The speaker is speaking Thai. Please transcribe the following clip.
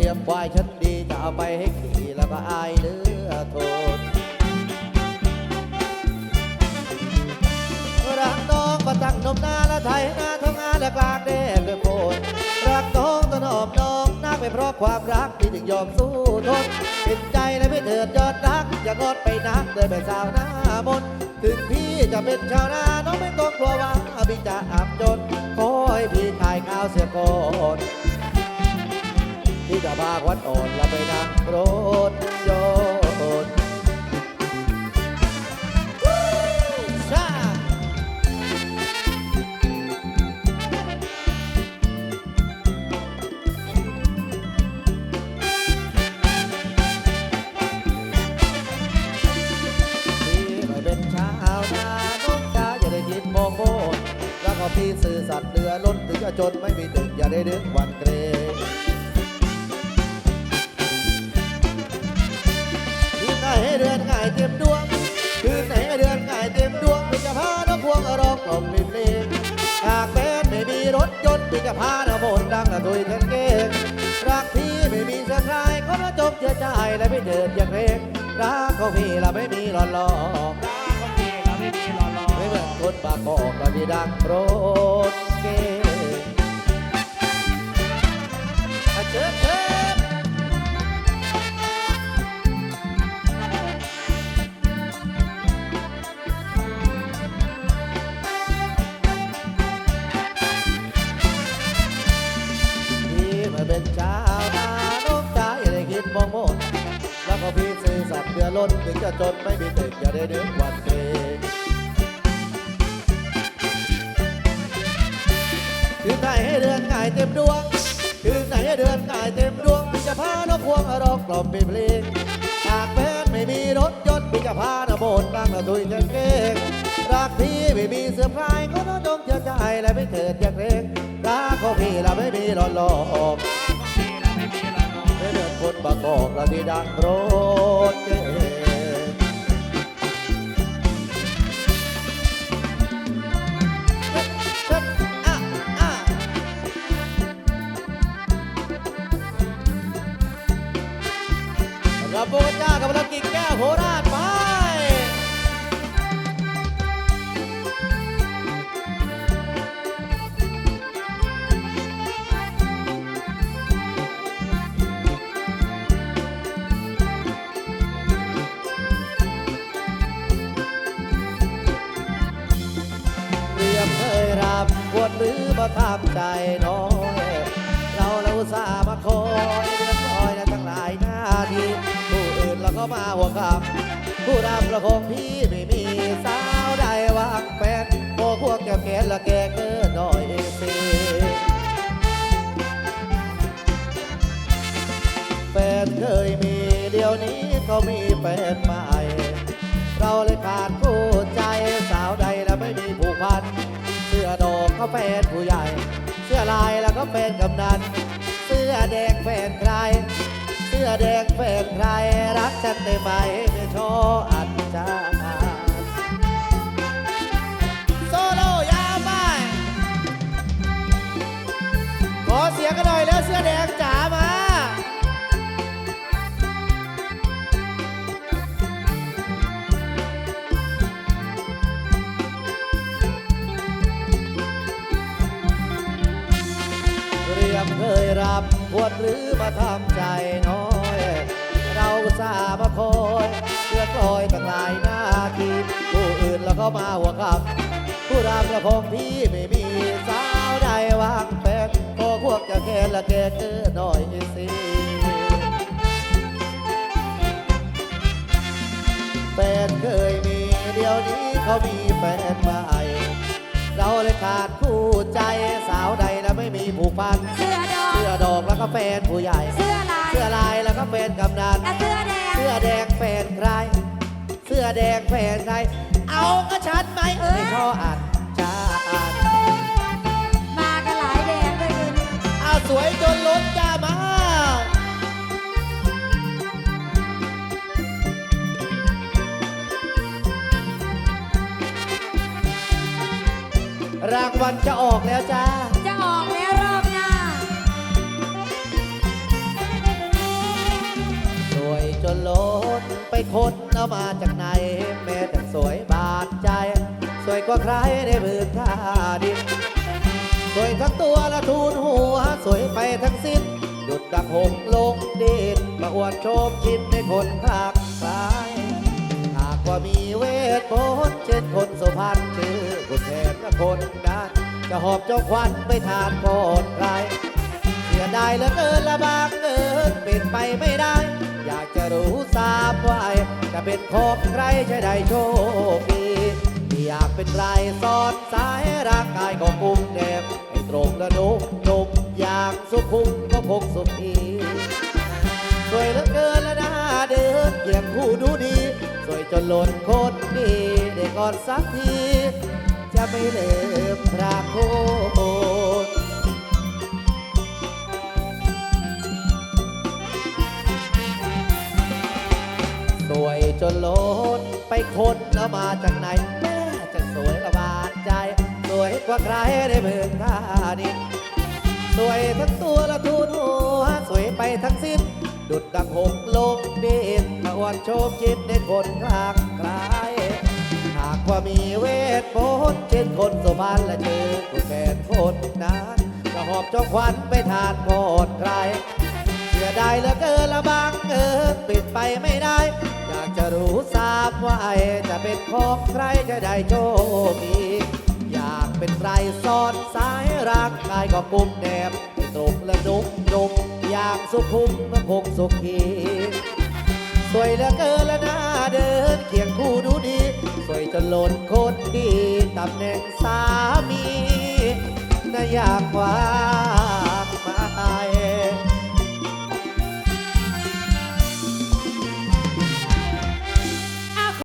ทียมควายฉันดีจะเอาไปให้ขี่แล้วก็อายเหลือทนรักน้องมาตั้งนมนาและไทยนาทำงานและกลางแดดด้วยโคนรักน้องต้นหอมน้องนักไปเพราะความรักที่ถึงยอมสู้ทนเป็นใจและไม่เถิดยอดรักอยางดไปนักเลยไปสาวหน้ามนถึงพี่จะเป็นชาวนาน้องไม่ต้องกลัวว่าพี่จะอับจนขอให้พี่ขายข้าวเสียก่อน ที่จะพาควันอ่อนและไปนั่งรถยนต์ชาพี่ไม่เป็นชานาน้องจ้าอยาได้คิดโมโหแล้วก็พี่สื่อสัตว์เรือล้นถึงจะจนไม่มีตึกอย่าได้ดึงวันเกรง คืนไหนให้เดือนง่ายเต็มดวง คืนไหนให้เดือนง่ายเต็มดวงพี่จะพาน้องพวงร้องกล่อมเป็นเพลงหากแม้นไม่มีรถยนต์พี่จะพาน้องโมนดังและตุยกันเก่งรักพี่ไม่มีเสื้อคลายก็น้องจงเชื่อใจและไม่เดินอย่างเร่งรักของพี่ละไม่มีหลอนหลอกคนดีเราไม่มีรอรอไม่เหมือนคนบางกอกและที่ดังโปรดเก่งอะเชิญเชิญ ล้นถึงจะจนไม่มีตึกอย่าได้เดือดวันเกรงคืนไหนให้เดือนง่ายเต็มดวงคืนไหนให้เดือนง่ายเต็มดวงพี่จะพาน้องพวงร้องกล่อมเป็นเพลงหากแม้นไม่มีรถยนต์พี่จะพาน้องโบนนั่งและตุยกันเก่งรักพี่ไม่มีเสื้อพลายก็น้องจงเชื่อใจและไม่เถิดอย่างเร่งรักของพี่ละไม่มีหลอนหลอก ไม่เลือกคนบางกอกและดีดังโรดเจ เคยรับควรหรือมาทำใจน้อยเราเราสามาคอยน้อยและทั้งหลายหน้าที่ผู้อื่นเราก็มาหัวกับผู้รับประคองพี่ไม่มีสาวใดวางแฟนโอ้พวกแกแกนละแกเกินหน่อยสิแฟนเคยมีเดี๋ยวนี้เขามีแฟนใหม่ อดอกเขาแฟนผู้ใหญ่ เสื้อลายแล้วก็แฟนกำนัน เสื้อแดงแฟนใคร เสื้อแดงแฟนใครรักฉันได้ไหมไม่ชออัน ควรหรือมาทำใจน้อย เราอุตส่าห์มาคอยเพื่อคอยตั้งหลายหน้าที่ผู้อื่นแล้วก็มาหัวกับ ผู้รับประคองพี่ไม่มีสาวใดวางแฟนก็พวกจะแค่ละแกเกินหน่อยสิแฟนเคยมีเดี๋ยวนี้เขามีแฟนใหม่เราเลยขาดคู่ใจสาวใดแล้วไม่มีผูกพันเสื้อดอกเสื้อดอ กแล้วก็แฟนผู้ใหญ่ เสื้อลาย เสื้อลายแล้วก็แฟนกำนันและเสื้อแดง เสื้อแดงแฟนใคร เสื้อแดงแฟนใคร เอาก็ชัดไหมเอ้ยชออ่านชาอ่านมากันหลายแดงด้วยคืนนี้เอาสวยจนล้นจ้ามา รางวัลจะออกแล้วจ้าจะออกแล้วรอบหน้า คนเอามาจากไหนแม้แต่สวยบาดใจ สวยกว่าใครในพื้นท่าดินสวยทั้งตัวและทูนหัว สวยไปทั้งสิ้นหยุดดักหงลงดินมาอวดโชมชินในคนภาคกลายหากว่ามีเวทมนต์เช่นคนสุพรรณชื่อคุณแทนและคนดันจะหอบเจ้าควันไปทานโปรดใครเสียดายเหลือเกินละบางเอินเป็นไปไม่ได้ อยากจะรู้ทราบว่าจะเป็นของใครจะได้โชคดีอยากเป็นไรสอนสายร่างกายของกุ้งแนบให้ตรงและนุ่มนุ่มอย่างสุขุมก็คงสุขีสวยเหลือเกินและน่าเดินเกียงคู่ดูดี สวยจนหล่นโคตรดีได้ก่อนสักที จะไม่เลืมพระโค จนล้นไปคนแล้วมาจากไหนแม่จะสวยละบาดใจ สวยกว่าใครในเมืองท่าดินสวยทั้งตัวและทูนหัวสวยไปทั้งสิ้น ดุดดังหงลงดินมาอวดโชมจิตในคนกลางกลายหากว่ามีเวทมนต์เช่นคนสุพรรณและเจอคุณแฟนคนนั้นจะหอบจองควันไปทานโพดใครเสียดายเหลือเกินละบางเอินปิดไปไม่ได้ จะรู้ทราบว่าไอจะเป็นของใครจะได้โชคดีอยากเป็นใครซ่อนสายร่างกายก็กุมแนบให้ตรงและนุ่มนุ่มอยางสุขุมและคงสุขีสวยเหลือเกินและหน่าเดินเคียงคู่ดูดี สวยจนล้นโคตรดีตำแหน่งสามีน่าอยากหวา